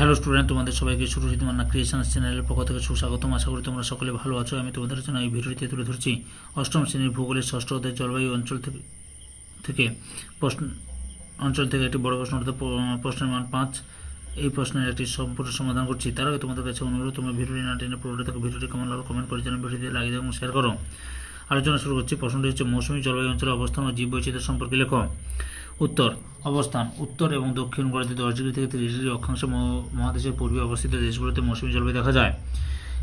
Hello student তোমাদের সবাইকে Surajit Manna creation চ্যানেলের পক্ষ থেকে সুস্বাগতম। আশা করি তোমরা সকলে ভালো আছো। আমি তোমাদের জন্য এই ভিডিওটিতে তুলে ধরছি। অষ্টম শ্রেণির ভূগোলের ষষ্ঠ অধ্যায়, জলবায়ু অঞ্চল থেকে থেকে প্রশ্ন অঞ্চল থেকে একটি বড় প্রশ্ন অর্থাৎ প্রশ্নের মান পাঁচ। এই প্রশ্নের একটি সম্পূর্ণ সমাধান করছি। তার আগে তোমাদের কাছে অনুরোধ, তোমরা ভিডিওটি না টেনে পুরোটা থেকে ভিডিওটি কেমন লাগল কমেন্ট করে জানাবে ভিডিওটি লাগিয়ে দাও এবং শেয়ার করো। আলোচনা শুরু করছি। প্রশ্নটি হচ্ছে, মৌসুমী জলবায়ু অঞ্চলের অবস্থান ও জীববৈচিত্র্য সম্পর্কে লেখো। উত্তর, অবস্থান, উত্তর এবং দক্ষিণ গোড়াতে দশ ডিগ্রি থেকে তিরিশ ডিগ্রি অক্ষাংশ মহাদেশের পূর্বে অবস্থিত দেশগুলোতে মৌসুমী জলবায়ু দেখা যায়।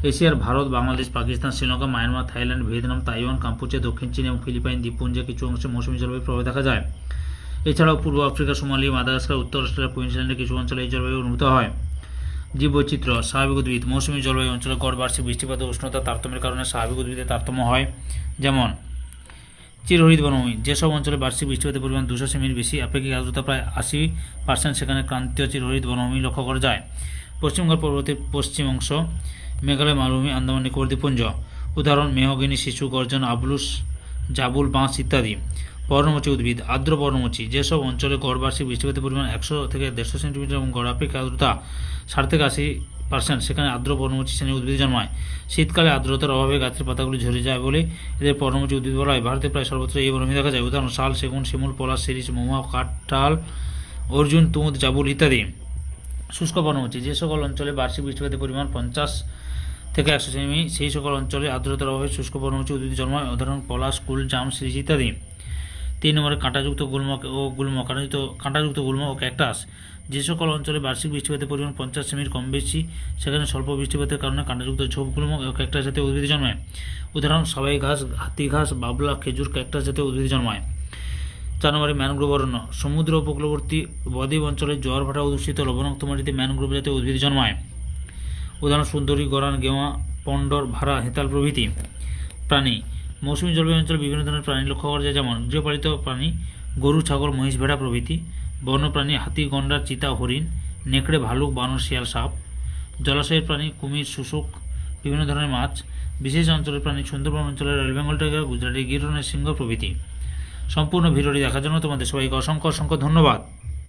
এশিয়ার Bharat, Bangladesh, Pakistan, Sri Lanka, Myanmar, Thailand, Vietnam, Taiwan, Kampuchea, দক্ষিণ চীন এবং ফিলিপাইন দ্বীপপুঞ্জে কিছু অংশে মৌসুমী জলবায়ু প্রভাব দেখা যায়। এছাড়াও পূর্ব আফ্রিকা, সোমালি, মাদাগাস্কার, উত্তর অস্ট্রেলিয়া কুইন্সল্যান্ডের কিছু অঞ্চলে এই জলবায়ু অনুভূত হয়। জীববৈচিত্র্য, স্বাভাবিক উদ্ভিদ, মৌসুমী জলবায়ু অঞ্চলে গড় বার্ষিক বৃষ্টিপাত উষ্ণতা তারতম্যের কারণে স্বাভাবিক উদ্ভিদের তারতম্য হয়। যেমন চিরহরিত বনভূমি যেসব অঞ্চলে বার্ষিক বৃষ্টিপাতের পরিমাণ দুশো সেমির বেশি, আপেক্ষিক আর্দ্রতা প্রায় আশি পার্সেন্ট, সেখানে ক্রান্তীয় চিরহরিত বনভূমি লক্ষ্য করা যায়। পশ্চিমবঙ্গ পর্বতের পশ্চিম অংশ, মেঘালয়, মালভূমি, আন্দামান নিকোবর দ্বীপপুঞ্জ উদাহরণ, মেহগিনি, শিশু, গর্জন, আবলুস, জাবুল, বাঁশ ইত্যাদি। পর্ণমোচী উদ্ভিদ, আর্দ্র পর্ণমোচী যেসব অঞ্চলে গড় বার্ষিক বৃষ্টিপাতের পরিমাণ একশো থেকে দেড়শো সেন্টিমিটার এবং গড় আপেক্ষিক আর্দ্রতা ষাট থেকে আশি পার্সেন্ট সেখানে আর্দ্র পর্ণমোচী শ্রেণির উদ্ভিদ জন্মায়। শীতকালে আর্দ্রতার অভাবে গাছের পাতাগুলি ঝরে যায় বলে এদের পর্ণমোচী উদ্ভিদ বলা হয়। ভারতে প্রায় সর্বত্র এই বনভূমি দেখা যায়। উদাহরণ, শাল, সেগুন, শিমুল, পলাশ, শিরিষ, মহুয়া কাঠঠাল অর্জুন তুঁত জাবুল ইত্যাদি। শুষ্ক পর্ণমোচী যে সকল অঞ্চলে বার্ষিক বৃষ্টিপাতের পরিমাণ পঞ্চাশ থেকে একশো সেমি, সেই সকল অঞ্চলে আর্দ্রতার অভাবে শুষ্ক পর্ণমোচী উদ্ভিদ জন্মায়। উদাহরণ, পলাশ, কুল, জাম, শিরিষ ইত্যাদি। তিন নম্বরে কাঁটাযুক্ত গুল্ম ও গুল্ম কাঁটাযুক্ত কাঁটাযুক্ত গুল্ম ও ক্যাকটাস। যে সকল অঞ্চলে বার্ষিক বৃষ্টিপাতের পরিমাণ পঞ্চাশ সেমির কম বেশি, সেখানে স্বল্প বৃষ্টিপাতের কারণে কাঁটাযুক্ত ঝোপ গুল্ম ও ক্যাকটাস জাতীয় উদ্ভিদ জন্মায়। উদাহরণ, সবাই ঘাস, হাতি ঘাস, বাবলা, খেজুর ক্যাকটাস জাতীয় উদ্ভিদ জন্মায়। চার নম্বরে ম্যানগ্রোভ অরণ্য, সমুদ্র উপকূলবর্তী বদ্বীপ অঞ্চলে জোয়ার ভাটা অধ্যুষিত লবণাক্ত মাটিতে ম্যানগ্রোভ জাতীয় উদ্ভিদ জন্মায়। উদাহরণ, সুন্দরী, গরান, গেওয়া পন্ডর ভাড়া হেতাল প্রভৃতি। প্রাণী মৌসুমী জলবায়ু অঞ্চলে বিভিন্ন ধরনের প্রাণী লক্ষ্য করা যায়, যেমন গৃহপালিত প্রাণী, গরু, ছাগল, মহিষ, ভেড়া প্রভৃতি, বন্যপ্রাণী, হাতি গন্ডার চিতা, হরিণ, নেকড়ে, ভালুক, বানর, শিয়াল, সাপ, জলাশয়ের প্রাণী, কুমির, শুশুক, বিভিন্ন ধরনের মাছ, বিশেষ অঞ্চলের প্রাণী, সুন্দরবন অঞ্চলের রয়্যাল বেঙ্গল টাইগার গুজরাটি গিরনের সিংহ প্রভৃতি। সম্পূর্ণ ভিডিওটি দেখার জন্য তোমাদের সবাইকে অসংখ্য অসংখ্য ধন্যবাদ।